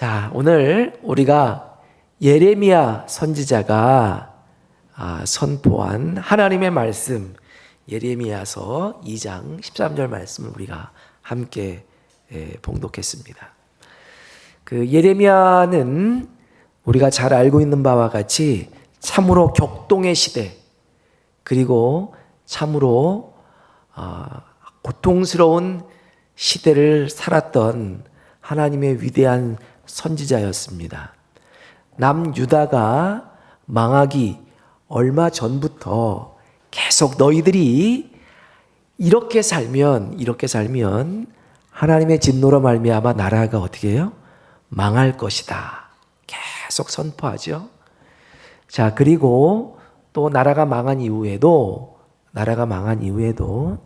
자, 오늘 우리가 예레미야 선지자가 아, 선포한 하나님의 말씀 예레미야서 2장 13절 말씀을 우리가 함께 예, 봉독했습니다. 그 예레미야는 우리가 잘 알고 있는 바와 같이 참으로 격동의 시대 그리고 참으로 아, 고통스러운 시대를 살았던 하나님의 위대한 선지자였습니다. 남유다가 망하기 얼마 전부터 계속 너희들이 이렇게 살면 이렇게 살면 하나님의 진노로 말미암아 나라가 어떻게 해요? 망할 것이다. 계속 선포하죠. 자, 그리고 또 나라가 망한 이후에도 나라가 망한 이후에도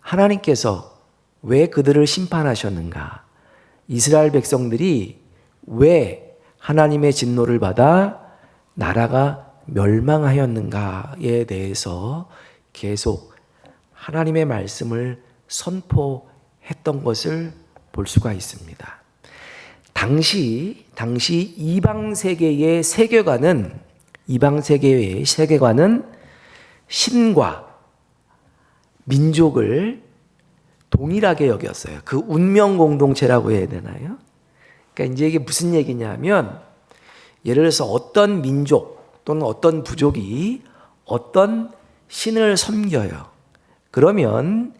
하나님께서 왜 그들을 심판하셨는가? 이스라엘 백성들이 왜 하나님의 진노를 받아 나라가 멸망하였는가에 대해서 계속 하나님의 말씀을 선포했던 것을 볼 수가 있습니다. 당시 당시 이방 세계의 세계관은 이방 세계의 세계관은 신과 민족을 동일하게 여겼어요. 그 운명 공동체라고 해야 되나요? 그러니까 이제 이게 무슨 얘기냐면 예를 들어서 어떤 민족 또는 어떤 부족이 어떤 신을 섬겨요. 그러면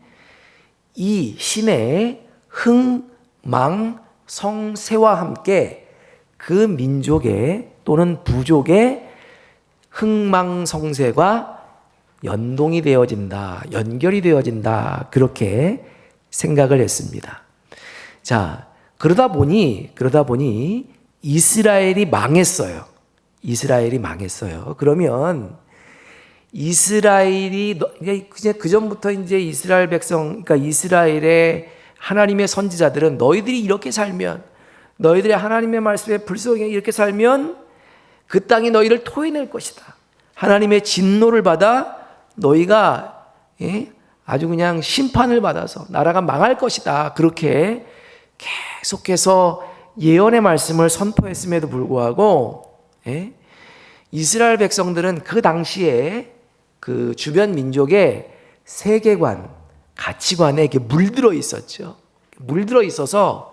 이 신의 흥 망 성세와 함께 그 민족의 또는 부족의 흥망성쇠가 연동이 되어진다, 연결이 되어진다, 그렇게 생각을 했습니다. 자, 그러다 보니, 그러다 보니 이스라엘이 망했어요. 이스라엘이 망했어요. 그러면 이스라엘이, 이제 그전부터 이제 이스라엘 백성, 그러니까 이스라엘의 하나님의 선지자들은 너희들이 이렇게 살면, 너희들의 하나님의 말씀에 불성에 이렇게 살면 그 땅이 너희를 토해낼 것이다. 하나님의 진노를 받아 너희가 예? 아주 그냥 심판을 받아서 나라가 망할 것이다. 그렇게 계속해서 예언의 말씀을 선포했음에도 불구하고 예? 이스라엘 백성들은 그 당시에 그 주변 민족의 세계관, 가치관에 이렇게 물들어 있었죠. 물들어 있어서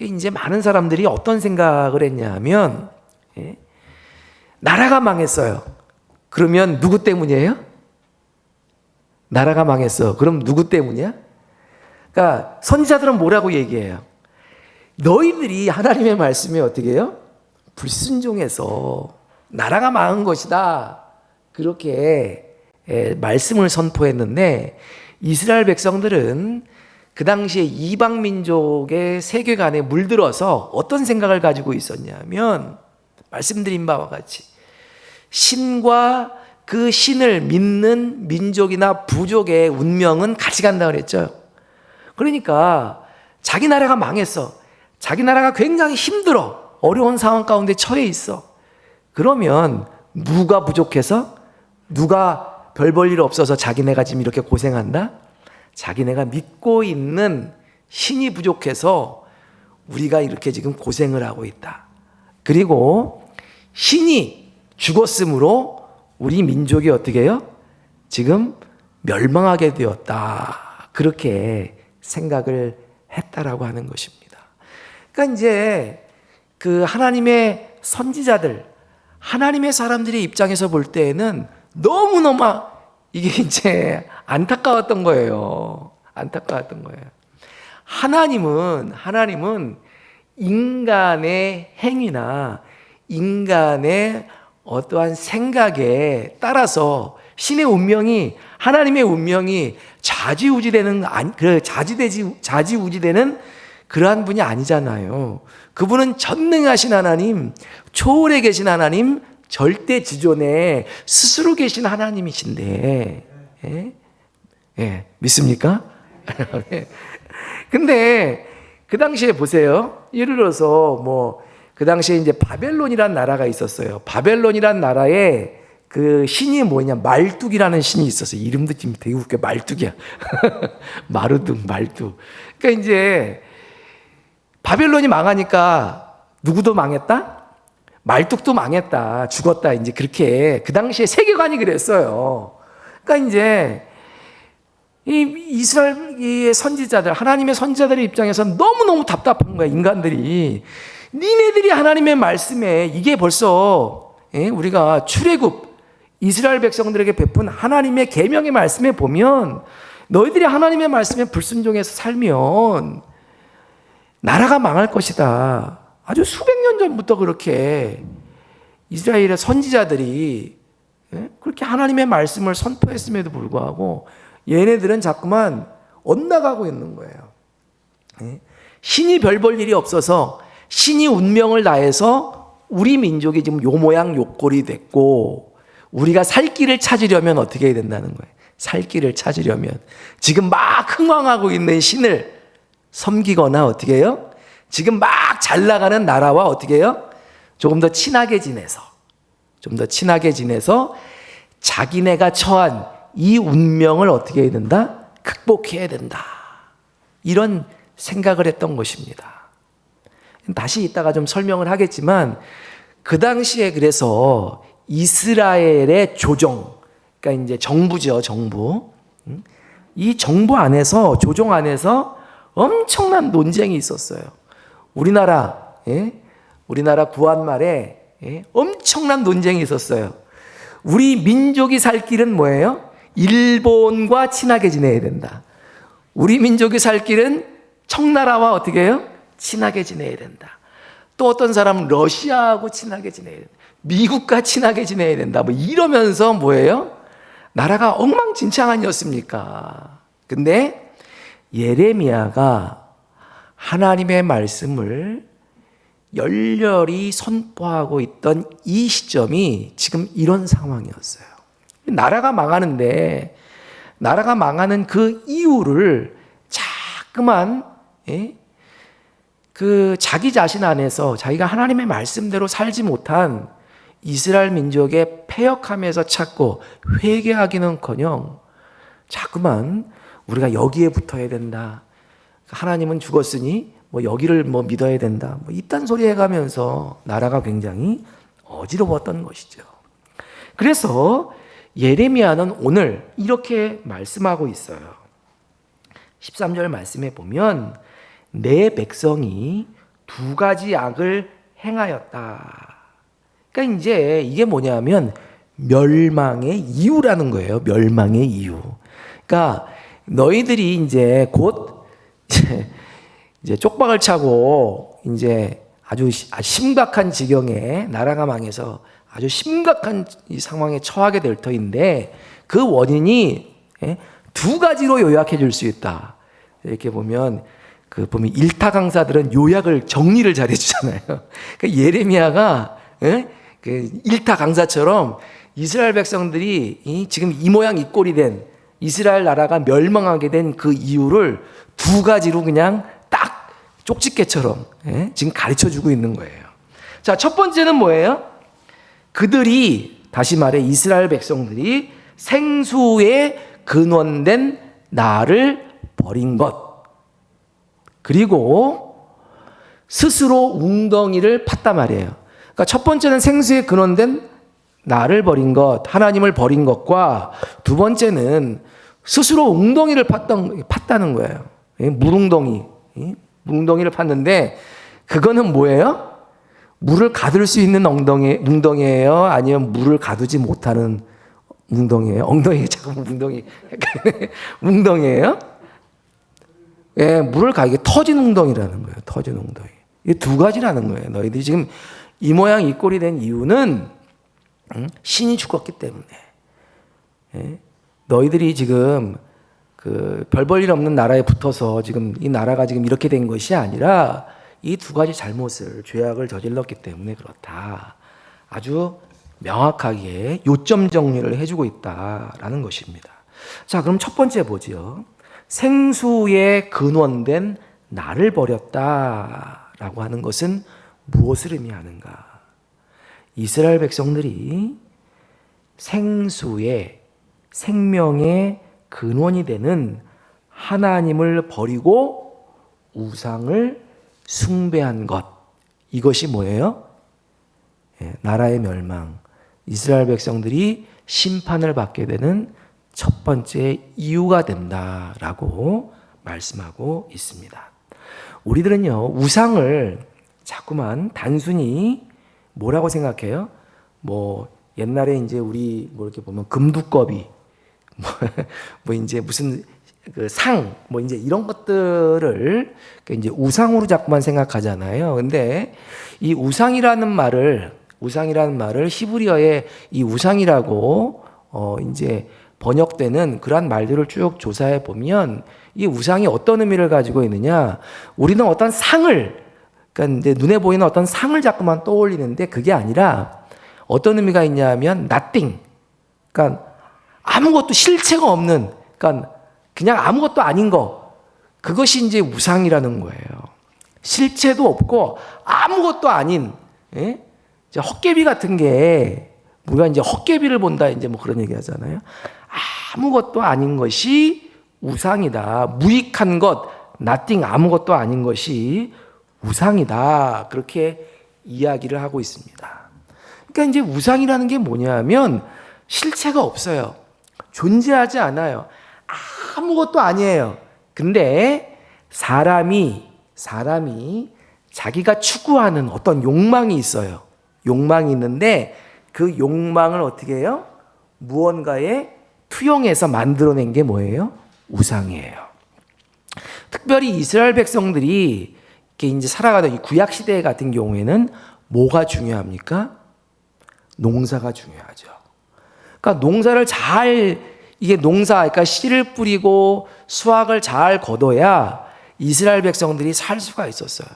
이제 많은 사람들이 어떤 생각을 했냐면 예? 나라가 망했어요. 그러면 누구 때문이에요? 나라가 망했어. 그럼 누구 때문이야? 그러니까 선지자들은 뭐라고 얘기해요? 너희들이 하나님의 말씀에 어떻게 해요? 불순종해서 나라가 망한 것이다. 그렇게 말씀을 선포했는데 이스라엘 백성들은 그 당시에 이방 민족의 세계관에 물들어서 어떤 생각을 가지고 있었냐면 말씀드린 바와 같이 신과 그 신을 믿는 민족이나 부족의 운명은 같이 간다 그랬죠. 그러니까 자기 나라가 망했어. 자기 나라가 굉장히 힘들어. 어려운 상황 가운데 처해 있어. 그러면 누가 부족해서 누가 별 볼 일 없어서 자기네가 지금 이렇게 고생한다? 자기네가 믿고 있는 신이 부족해서 우리가 이렇게 지금 고생을 하고 있다. 그리고 신이 죽었으므로 우리 민족이 어떻게 해요? 지금 멸망하게 되었다. 그렇게 생각을 했다라고 하는 것입니다. 그러니까 이제 그 하나님의 선지자들, 하나님의 사람들의 입장에서 볼 때에는 너무너무 이게 이제 안타까웠던 거예요. 안타까웠던 거예요. 하나님은, 하나님은 인간의 행위나 인간의 어떠한 생각에 따라서 신의 운명이 하나님의 운명이 자지우지되는 그 자지되지 자지우지되는 그러한 분이 아니잖아요. 그분은 전능하신 하나님, 초월에 계신 하나님, 절대 지존에 스스로 계신 하나님이신데, 예? 예, 믿습니까? 근데 그 당시에 보세요. 예를 들어서 뭐 그 당시에 이제 바벨론이란 나라가 있었어요. 바벨론이란 나라에 그 신이 뭐냐 말뚝이라는 신이 있었어요. 이름도 지금 되게 웃겨 말뚝이야. 마르둥 말뚝. 그러니까 이제 바벨론이 망하니까 누구도 망했다? 말뚝도 망했다. 죽었다. 이제 그렇게 그 당시에 세계관이 그랬어요. 그러니까 이제 이 이스라엘의 선지자들, 하나님의 선지자들의 입장에서 너무 너무 답답한 거야, 인간들이. 니네들이 하나님의 말씀에 이게 벌써 예? 우리가 출애굽 이스라엘 백성들에게 베푼 하나님의 계명의 말씀에 보면 너희들이 하나님의 말씀에 불순종해서 살면 나라가 망할 것이다. 아주 수백 년 전부터 그렇게 이스라엘의 선지자들이 예? 그렇게 하나님의 말씀을 선포했음에도 불구하고 얘네들은 자꾸만 엇나가고 있는 거예요. 예? 신이 별 볼 일이 없어서 신이 운명을 다해서 우리 민족이 지금 요 모양 요 꼴이 됐고 우리가 살 길을 찾으려면 어떻게 해야 된다는 거예요. 살 길을 찾으려면 지금 막 흥왕하고 있는 신을 섬기거나 어떻게 해요? 지금 막 잘 나가는 나라와 어떻게 해요? 조금 더 친하게 지내서 좀 더 친하게 지내서 자기네가 처한 이 운명을 어떻게 해야 된다? 극복해야 된다. 이런 생각을 했던 것입니다. 다시 이따가 좀 설명을 하겠지만 그 당시에 그래서 이스라엘의 조정, 그러니까 이제 정부죠, 정부. 음? 이 정부 안에서 조정 안에서 엄청난 논쟁이 있었어요. 우리나라, 예? 우리나라 구한 말에 예? 엄청난 논쟁이 있었어요. 우리 민족이 살 길은 뭐예요? 일본과 친하게 지내야 된다. 우리 민족이 살 길은 청나라와 어떻게 해요? 친하게 지내야 된다. 또 어떤 사람은 러시아하고 친하게 지내야 된다. 미국과 친하게 지내야 된다. 뭐 이러면서 뭐예요? 나라가 엉망진창 아니었습니까? 근데 예레미야가 하나님의 말씀을 열렬히 선포하고 있던 이 시점이 지금 이런 상황이었어요. 나라가 망하는데 나라가 망하는 그 이유를 자꾸만 예? 그 자기 자신 안에서 자기가 하나님의 말씀대로 살지 못한 이스라엘 민족의 폐역함에서 찾고 회개하기는커녕 자꾸만 우리가 여기에 붙어야 된다. 하나님은 죽었으니 뭐 여기를 뭐 믿어야 된다. 뭐 이딴 소리 해가면서 나라가 굉장히 어지러웠던 것이죠. 그래서 예레미야는 오늘 이렇게 말씀하고 있어요. 13절 말씀에 보면 내 백성이 두 가지 악을 행하였다. 그러니까 이제 이게 뭐냐면 멸망의 이유라는 거예요. 멸망의 이유. 그러니까 너희들이 이제 곧 이제 쪽박을 차고 이제 아주 심각한 지경에 나라가 망해서 아주 심각한 이 상황에 처하게 될 터인데 그 원인이 예, 두 가지로 요약해 줄 수 있다. 이렇게 보면 그 보면 일타 강사들은 요약을 정리를 잘 해주잖아요. 그 예레미야가 예? 그 일타 강사처럼 이스라엘 백성들이 지금 이 모양 이 꼴이 된 이스라엘 나라가 멸망하게 된 그 이유를 두 가지로 그냥 딱 쪽집게처럼 예? 지금 가르쳐 주고 있는 거예요. 자, 첫 번째는 뭐예요? 그들이 다시 말해 이스라엘 백성들이 생수에 근원된 나를 버린 것. 그리고 스스로 웅덩이를 팠단 말이에요. 그러니까 첫 번째는 생수에 근원된 나를 버린 것, 하나님을 버린 것과 두 번째는 스스로 웅덩이를 팠던, 팠다는 거예요. 물웅덩이. 웅덩이를 팠는데 그거는 뭐예요? 물을 가둘 수 있는 엉덩이, 웅덩이예요? 아니면 물을 가두지 못하는 웅덩이예요? 엉덩이, 잠깐 웅덩이. 웅덩이예요? 예, 물을 가, 이게 터진 웅덩이라는 거예요. 터진 웅덩이. 이게 두 가지라는 거예요. 너희들이 지금 이 모양 이 꼴이 된 이유는 응? 신이 죽었기 때문에. 예? 너희들이 지금 그 별 볼 일 없는 나라에 붙어서 지금 이 나라가 지금 이렇게 된 것이 아니라 이 두 가지 잘못을 죄악을 저질렀기 때문에 그렇다. 아주 명확하게 요점 정리를 해주고 있다라는 것입니다. 자, 그럼 첫 번째 보지요. 생수에 근원된 나를 버렸다라고 하는 것은 무엇을 의미하는가? 이스라엘 백성들이 생수의 생명의 근원이 되는 하나님을 버리고 우상을 숭배한 것 이것이 뭐예요? 예, 나라의 멸망. 이스라엘 백성들이 심판을 받게 되는 첫 번째 이유가 된다라고 말씀하고 있습니다. 우리들은요, 우상을 자꾸만 단순히 뭐라고 생각해요? 뭐, 옛날에 이제 우리 뭐 이렇게 보면 금두꺼비, 뭐, 뭐 이제 무슨 그 상, 뭐 이제 이런 것들을 그 이제 우상으로 자꾸만 생각하잖아요. 근데 이 우상이라는 말을, 우상이라는 말을 히브리어에 이 우상이라고 어 이제 번역되는 그러한 말들을 쭉 조사해 보면 이 우상이 어떤 의미를 가지고 있느냐? 우리는 어떤 상을 그러니까 눈에 보이는 어떤 상을 자꾸만 떠올리는데 그게 아니라 어떤 의미가 있냐면 nothing. 그러니까 아무것도 실체가 없는 그러니까 그냥 아무것도 아닌 거. 그것이 이제 우상이라는 거예요. 실체도 없고 아무것도 아닌 예? 헛개비 같은 게 우리가 이제 헛개비를 본다 이제 뭐 그런 얘기 하잖아요. 아무것도 아닌 것이 우상이다. 무익한 것, nothing 아무것도 아닌 것이 우상이다. 그렇게 이야기를 하고 있습니다. 그러니까 이제 우상이라는 게 뭐냐면 실체가 없어요. 존재하지 않아요. 아무것도 아니에요. 근데 사람이 사람이 자기가 추구하는 어떤 욕망이 있어요. 욕망이 있는데 그 욕망을 어떻게 해요? 무언가에 투영해서 만들어낸 게 뭐예요? 우상이에요. 특별히 이스라엘 백성들이 이렇게 이제 살아가던 이 구약 시대 같은 경우에는 뭐가 중요합니까? 농사가 중요하죠. 그러니까 농사를 잘 이게 농사 그러니까 씨를 뿌리고 수확을 잘 거둬야 이스라엘 백성들이 살 수가 있었어요.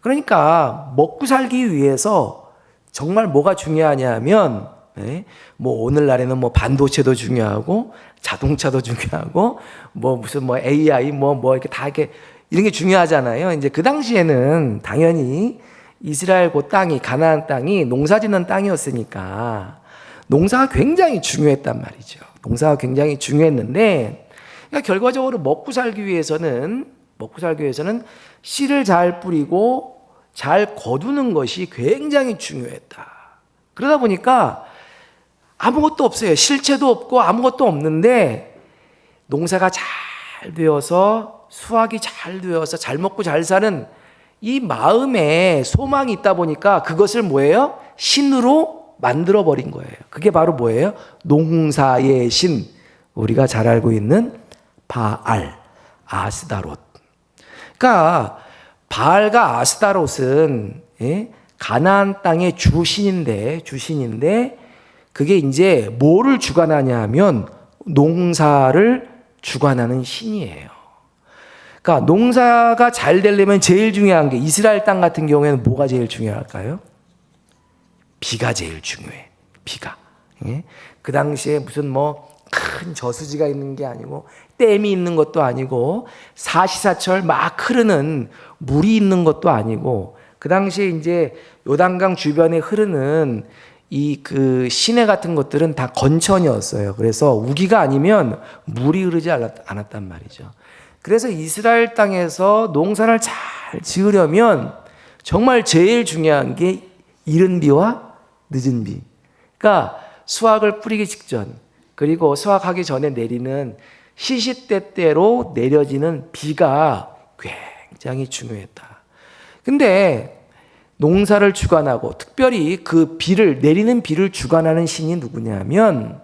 그러니까 먹고 살기 위해서 정말 뭐가 중요하냐면 예? 뭐 오늘날에는 뭐 반도체도 중요하고 자동차도 중요하고 뭐 무슨 뭐 AI 뭐뭐 이렇게 다 이렇게 이런 게 중요하잖아요. 이제 그 당시에는 당연히 이스라엘 그 땅이 가나안 땅이 농사짓는 땅이었으니까 농사가 굉장히 중요했단 말이죠. 농사가 굉장히 중요했는데 그러니까 결과적으로 먹고 살기 위해서는 먹고 살기 위해서는 씨를 잘 뿌리고 잘 거두는 것이 굉장히 중요했다. 그러다 보니까 아무것도 없어요. 실체도 없고 아무것도 없는데 농사가 잘 되어서 수확이 잘 되어서 잘 먹고 잘 사는 이 마음에 소망이 있다 보니까 그것을 뭐예요? 신으로 만들어 버린 거예요. 그게 바로 뭐예요? 농사의 신. 우리가 잘 알고 있는 바알, 아스다롯. 그러니까 바알과 아스다롯은 예? 가나안 땅의 주신인데 주신인데 그게 이제 뭐를 주관하냐 하면 농사를 주관하는 신이에요. 그러니까 농사가 잘 되려면 제일 중요한 게 이스라엘 땅 같은 경우에는 뭐가 제일 중요할까요? 비가 제일 중요해. 비가. 예? 그 당시에 무슨 뭐 큰 저수지가 있는 게 아니고 댐이 있는 것도 아니고 사시사철 막 흐르는 물이 있는 것도 아니고 그 당시에 이제 요단강 주변에 흐르는 이 그 시내 같은 것들은 다 건천이었어요. 그래서 우기가 아니면 물이 흐르지 않았단 말이죠. 그래서 이스라엘 땅에서 농사를 잘 지으려면 정말 제일 중요한 게 이른 비와 늦은 비. 그러니까 수확을 뿌리기 직전 그리고 수확하기 전에 내리는 시시때때로 내려지는 비가 굉장히 중요했다. 근데 농사를 주관하고 특별히 그 비를 내리는 비를 주관하는 신이 누구냐면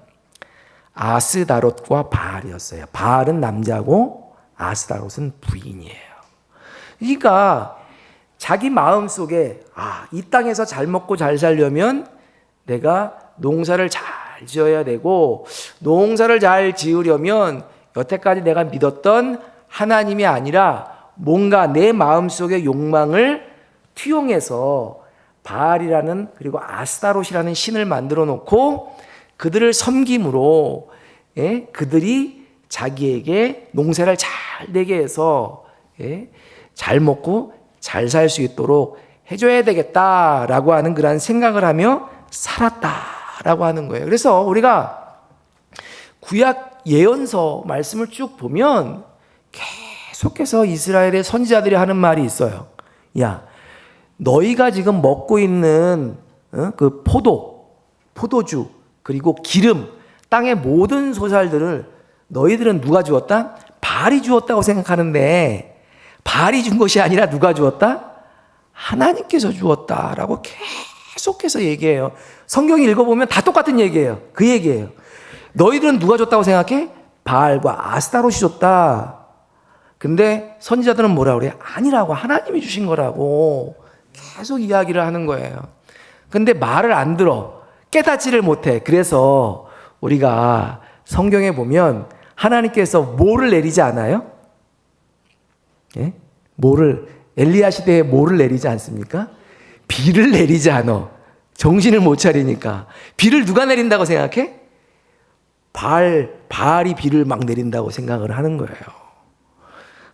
아스다롯과 바알이었어요. 바알은 남자고 아스다롯은 부인이에요. 그러니까 자기 마음 속에 아, 이 땅에서 잘 먹고 잘 살려면 내가 농사를 잘 지어야 되고 농사를 잘 지으려면 여태까지 내가 믿었던 하나님이 아니라 뭔가 내 마음 속의 욕망을 투영해서 바알이라는 그리고 아스타롯이라는 신을 만들어 놓고 그들을 섬김으로 예? 그들이 자기에게 농사를 잘 되게 해서 예? 잘 먹고 잘 살 수 있도록 해줘야 되겠다라고 하는 그런 생각을 하며 살았다라고 하는 거예요. 그래서 우리가 구약 예언서 말씀을 쭉 보면 계속해서 이스라엘의 선지자들이 하는 말이 있어요. 야, 너희가 지금 먹고 있는 어? 그 포도, 포도주, 그리고 기름, 땅의 모든 소살들을 너희들은 누가 주었다? 발이 주었다고 생각하는데 발이 준 것이 아니라 누가 주었다? 하나님께서 주었다라고 계속해서 얘기해요. 성경 읽어보면 다 똑같은 얘기예요. 그 얘기예요. 너희들은 누가 줬다고 생각해? 바알과 아스타롯이 줬다. 근데 선지자들은 뭐라 그래요? 아니라고 하나님이 주신 거라고 계속 이야기를 하는 거예요. 근데 말을 안 들어. 깨닫지를 못해. 그래서 우리가 성경에 보면 하나님께서 뭐를 내리지 않아요? 예? 뭐를 엘리야 시대에 뭐를 내리지 않습니까? 비를 내리지 않아. 정신을 못 차리니까. 비를 누가 내린다고 생각해? 발, 발이 비를 막 내린다고 생각을 하는 거예요.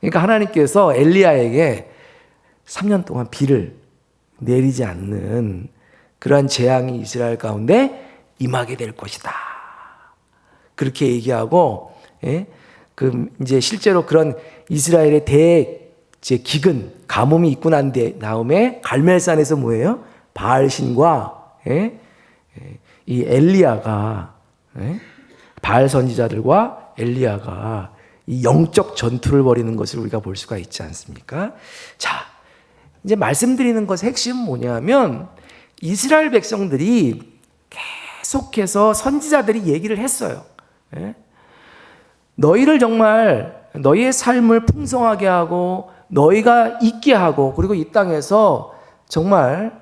그러니까 하나님께서 엘리야에게 3년 동안 비를 내리지 않는 그러한 재앙이 이스라엘 가운데 임하게 될 것이다. 그렇게 얘기하고, 예? 그 이제 실제로 그런 이스라엘의 대제 기근 가뭄이 있고 난 다음에 갈멜산에서 뭐예요? 바알 신과 예? 예? 이 엘리야가 예? 바알 선지자들과 엘리야가 이 영적 전투를 벌이는 것을 우리가 볼 수가 있지 않습니까? 자, 이제 말씀드리는 것의 핵심은 뭐냐면 이스라엘 백성들이 계속해서 선지자들이 얘기를 했어요. 예? 너희를 정말 너희의 삶을 풍성하게 하고 너희가 있게 하고 그리고 이 땅에서 정말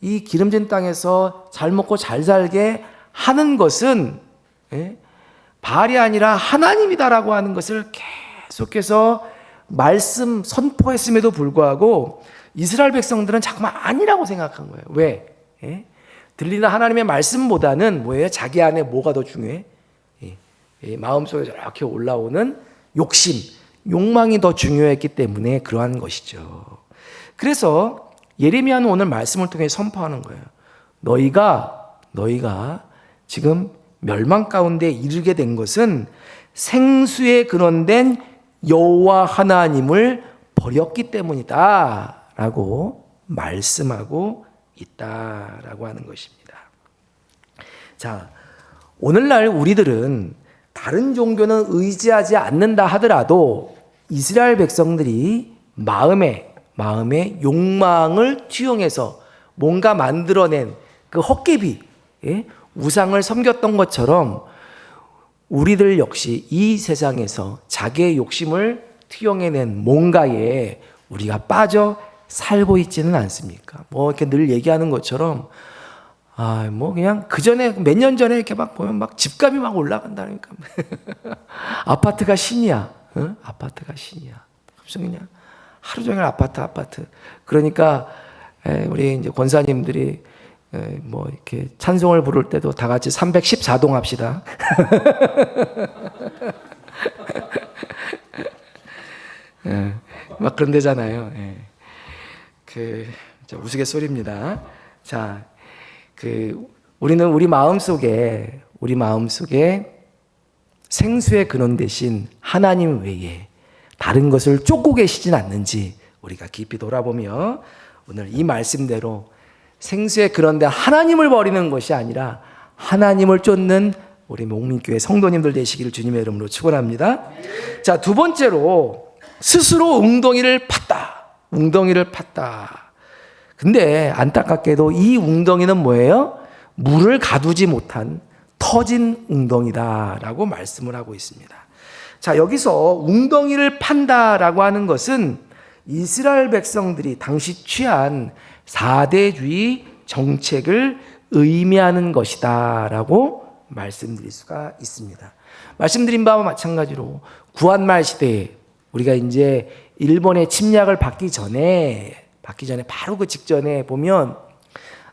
이 기름진 땅에서 잘 먹고 잘 살게 하는 것은 예? 발이 아니라 하나님이다라고 하는 것을 계속해서 말씀 선포했음에도 불구하고 이스라엘 백성들은 자꾸만 아니라고 생각한 거예요. 왜? 예? 들리는 하나님의 말씀보다는 뭐예요? 자기 안에 뭐가 더 중요해? 예. 마음속에 저렇게 올라오는 욕심, 욕망이 더 중요했기 때문에 그러한 것이죠. 그래서 예레미야는 오늘 말씀을 통해 선포하는 거예요. 너희가 너희가 지금 멸망 가운데 이르게 된 것은 생수에 근원된 여호와 하나님을 버렸기 때문이다 라고 말씀하고 있다라고 하는 것입니다. 자, 오늘날 우리들은 다른 종교는 의지하지 않는다 하더라도 이스라엘 백성들이 마음에 마음의 욕망을 투영해서 뭔가 만들어낸 그 헛개비 예? 우상을 섬겼던 것처럼 우리들 역시 이 세상에서 자기의 욕심을 투영해낸 뭔가에 우리가 빠져 살고 있지는 않습니까? 뭐 이렇게 늘 얘기하는 것처럼 아, 뭐 그냥 그 전에 몇 년 전에 이렇게 막 보면 막 집값이 막 올라간다니까. 아파트가 신이야. 어? 아파트가 신이야. 그래서 그냥 하루 종일 아파트 아파트. 그러니까 에, 우리 이제 권사님들이 에, 뭐 이렇게 찬송을 부를 때도 다 같이 314동 합시다. 예, 막 그런 데잖아요. 예. 그 우스갯소리입니다. 자, 그 우리는 우리 마음 속에 우리 마음 속에 생수의 근원 대신 하나님 외에 다른 것을 쫓고 계시진 않는지 우리가 깊이 돌아보며 오늘 이 말씀대로 생수의 근원대 하나님을 버리는 것이 아니라 하나님을 쫓는 우리 목민교회 성도님들 되시기를 주님의 이름으로 축원합니다. 자, 두 번째로 스스로 웅덩이를 팠다. 웅덩이를 팠다. 근데 안타깝게도 이 웅덩이는 뭐예요? 물을 가두지 못한 터진 웅덩이다라고 말씀을 하고 있습니다. 자, 여기서 웅덩이를 판다라고 하는 것은 이스라엘 백성들이 당시 취한 4대주의 정책을 의미하는 것이다라고 말씀드릴 수가 있습니다. 말씀드린 바와 마찬가지로 구한말 시대에 우리가 이제 일본의 침략을 받기 전에 받기 전에 바로 그 직전에 보면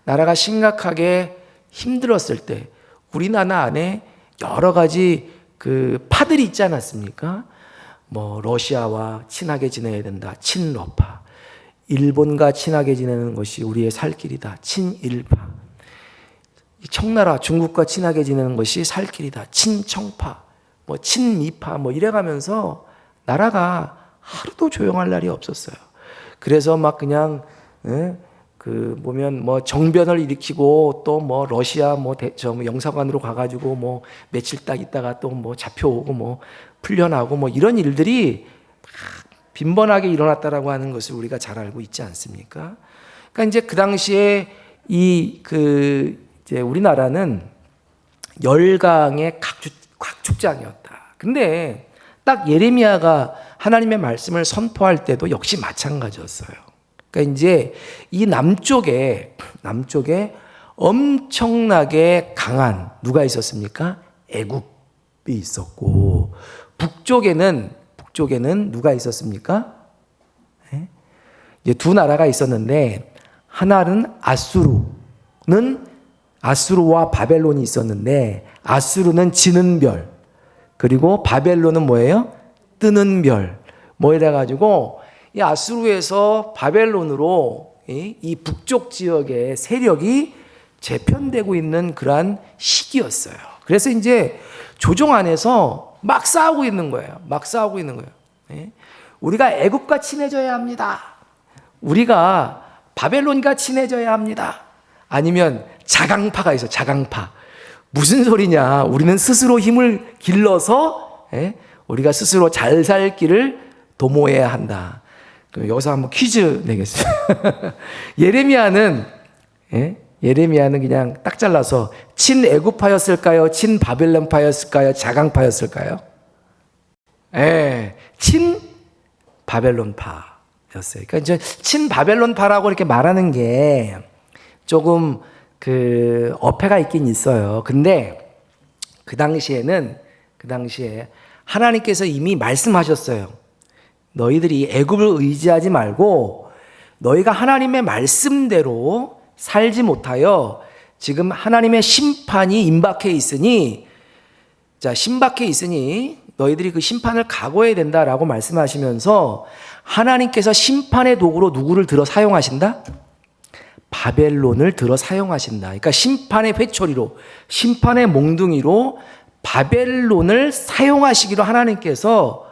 나라가 심각하게 힘들었을 때 우리나라 안에 여러 가지 그 파들이 있지 않았습니까? 뭐 러시아와 친하게 지내야 된다. 친러파. 일본과 친하게 지내는 것이 우리의 살 길이다. 친일파. 청나라 중국과 친하게 지내는 것이 살 길이다. 친청파. 뭐 친미파 뭐 이래 가면서 나라가 하루도 조용할 날이 없었어요. 그래서 막 그냥 예? 그 보면 뭐 정변을 일으키고 또 뭐 러시아 뭐저 뭐 영사관으로 가가지고 뭐 며칠 딱 있다가 또 뭐 잡혀오고 뭐 풀려나고 뭐 이런 일들이 빈번하게 일어났다라고 하는 것을 우리가 잘 알고 있지 않습니까? 그러니까 이제 그 당시에 이 그 이제 우리나라는 열강의 각축, 각축장이었다. 근데 딱 예레미야가 하나님의 말씀을 선포할 때도 역시 마찬가지였어요. 그러니까 이제 이 남쪽에 남쪽에 엄청나게 강한 누가 있었습니까? 애굽이 있었고 북쪽에는 북쪽에는 누가 있었습니까? 네? 이제 두 나라가 있었는데 하나는 아수르는 아수르와 바벨론이 있었는데 아수르는 지는 별 그리고 바벨론은 뭐예요? 뜨는 별. 뭐 이래 가지고 이 아수르에서 바벨론으로 이, 이 북쪽 지역의 세력이 재편되고 있는 그러한 시기였어요. 그래서 이제 조정 안에서 막 싸우고 있는 거예요. 막 싸우고 있는 거예요. 예? 우리가 애굽과 친해져야 합니다. 우리가 바벨론과 친해져야 합니다. 아니면 자강파가 있어. 자강파. 무슨 소리냐? 우리는 스스로 힘을 길러서 예? 우리가 스스로 잘살 길을 도모해야 한다. 여기서 한번 퀴즈 내겠습니다. 예레미야는 예? 예레미야는 그냥 딱 잘라서 친애굽파였을까요? 친바벨론파였을까요? 자강파였을까요? 예, 친 바벨론파였어요. 그러니까 이제 친 바벨론파라고 이렇게 말하는 게 조금 그 어폐가 있긴 있어요. 근데 그 당시에는 그 당시에 하나님께서 이미 말씀하셨어요. 너희들이 애굽을 의지하지 말고 너희가 하나님의 말씀대로 살지 못하여 지금 하나님의 심판이 임박해 있으니 자, 심박해 있으니 너희들이 그 심판을 각오해야 된다라고 말씀하시면서 하나님께서 심판의 도구로 누구를 들어 사용하신다? 바벨론을 들어 사용하신다. 그러니까 심판의 회초리로, 심판의 몽둥이로 바벨론을 사용하시기로 하나님께서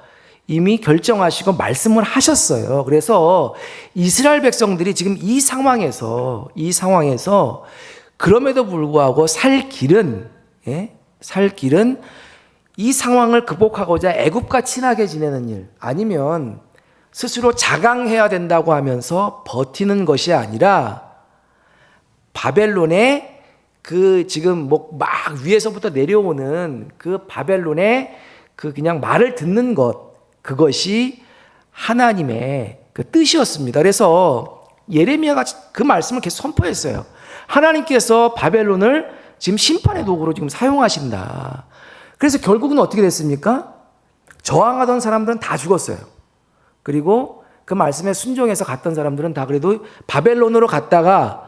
이미 결정하시고 말씀을 하셨어요. 그래서 이스라엘 백성들이 지금 이 상황에서, 이 상황에서 그럼에도 불구하고 살 길은, 예? 살 길은 이 상황을 극복하고자 애굽과 친하게 지내는 일, 아니면 스스로 자강해야 된다고 하면서 버티는 것이 아니라 바벨론의 그 지금 뭐 막 위에서부터 내려오는 그 바벨론의 그 그냥 말을 듣는 것 그것이 하나님의 그 뜻이었습니다. 그래서 예레미야가 그 말씀을 계속 선포했어요. 하나님께서 바벨론을 지금 심판의 도구로 지금 사용하신다. 그래서 결국은 어떻게 됐습니까? 저항하던 사람들은 다 죽었어요. 그리고 그 말씀에 순종해서 갔던 사람들은 다 그래도 바벨론으로 갔다가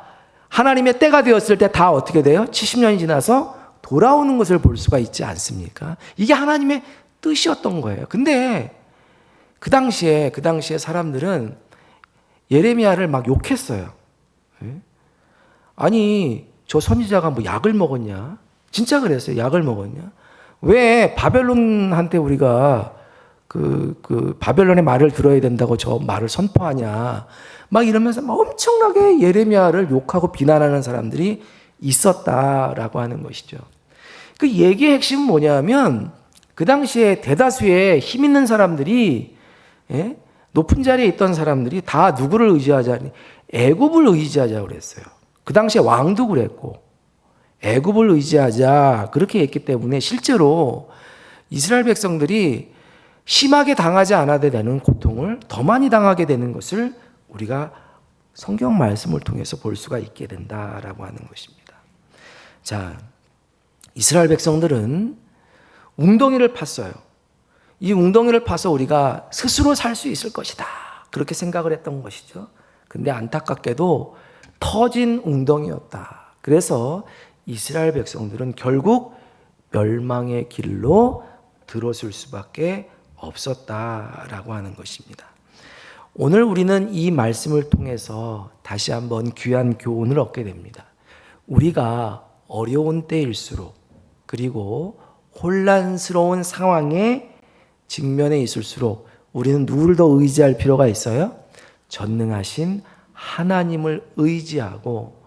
하나님의 때가 되었을 때 다 어떻게 돼요? 70년이 지나서 돌아오는 것을 볼 수가 있지 않습니까? 이게 하나님의 뜻이었던 거예요. 근데 그 당시에 그 당시에 사람들은 예레미야를 막 욕했어요. 예? 아니 저 선지자가 뭐 약을 먹었냐? 진짜 그랬어요. 약을 먹었냐? 왜 바벨론한테 우리가 그, 그 바벨론의 말을 들어야 된다고 저 말을 선포하냐? 막 이러면서 막 엄청나게 예레미야를 욕하고 비난하는 사람들이 있었다라고 하는 것이죠. 그 얘기의 핵심은 뭐냐면 그 당시에 대다수의 힘 있는 사람들이 예? 높은 자리에 있던 사람들이 다 누구를 의지하자니 애굽을 의지하자 그랬어요. 그 당시에 왕도 그랬고 애굽을 의지하자 그렇게 했기 때문에 실제로 이스라엘 백성들이 심하게 당하지 않아도 되는 고통을 더 많이 당하게 되는 것을 우리가 성경 말씀을 통해서 볼 수가 있게 된다라고 하는 것입니다. 자, 이스라엘 백성들은 웅덩이를 팠어요. 이 웅덩이를 파서 우리가 스스로 살 수 있을 것이다. 그렇게 생각을 했던 것이죠. 근데 안타깝게도 터진 웅덩이였다. 그래서 이스라엘 백성들은 결국 멸망의 길로 들어설 수밖에 없었다라고 하는 것입니다. 오늘 우리는 이 말씀을 통해서 다시 한번 귀한 교훈을 얻게 됩니다. 우리가 어려운 때일수록 그리고 혼란스러운 상황에 직면해 있을수록 우리는 누구를 더 의지할 필요가 있어요? 전능하신 하나님을 의지하고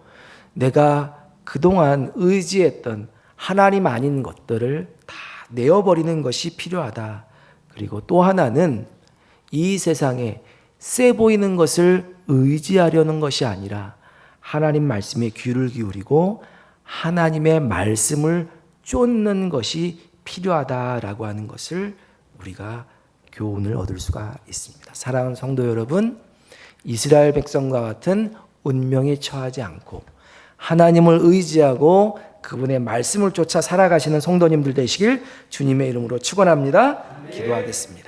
내가 그동안 의지했던 하나님 아닌 것들을 다 내어버리는 것이 필요하다. 그리고 또 하나는 이 세상에 세 보이는 것을 의지하려는 것이 아니라 하나님 말씀에 귀를 기울이고 하나님의 말씀을 쫓는 것이 필요하다라고 하는 것을 우리가 교훈을 얻을 수가 있습니다. 사랑하는 성도 여러분, 이스라엘 백성과 같은 운명에 처하지 않고 하나님을 의지하고 그분의 말씀을 쫓아 살아가시는 성도님들 되시길 주님의 이름으로 축원합니다. 기도하겠습니다.